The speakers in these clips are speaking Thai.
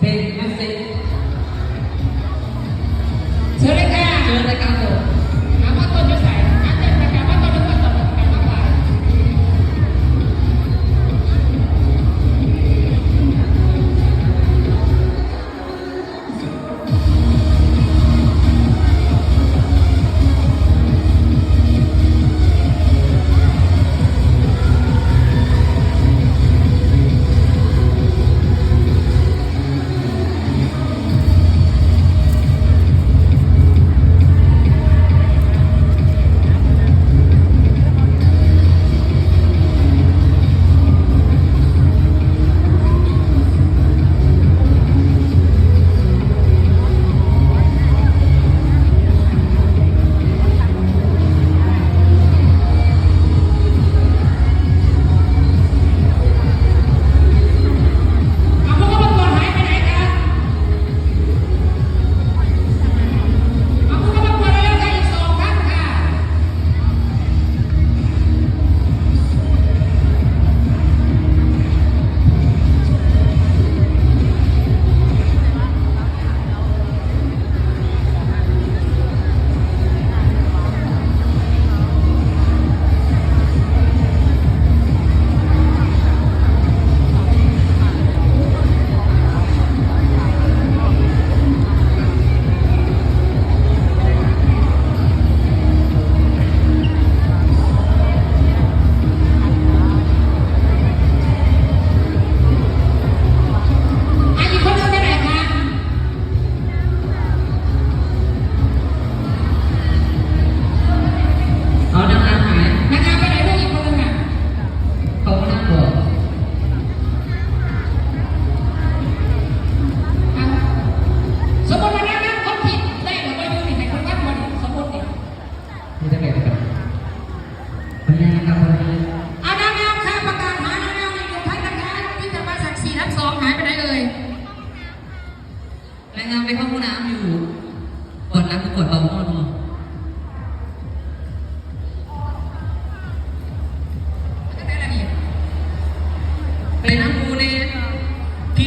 Pedro, meu.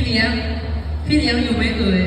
เลี้ยง พี่เลี้ยงอยู่ไหมเอ่ย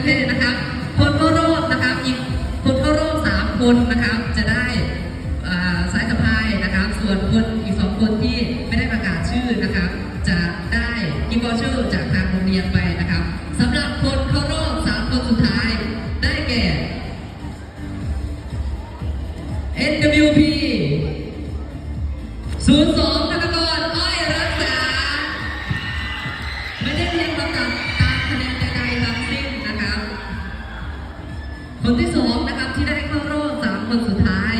ประเทศนะคะคนก็รอบนะคะอีกคนก็รอบสามคนนะคะจะได้ คนที่สองนะครับที่ได้เข้ารอบสามคนสุดท้าย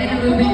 and it will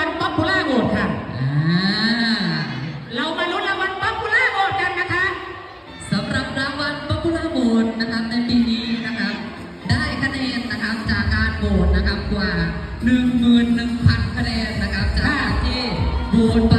วัลป๊อปปูล่าโหวตค่ะเรามาลุ้นรางวัลป๊อปปูล่าโหวตกันนะคะสำหรับรางวัลป๊อปปูล่าโหวตนะครับในปีนี้นะครับได้คะแนนนะครับจากการโหวตนะครับกว่า 11,000 คะแนนนะครับจากที่โหวตไป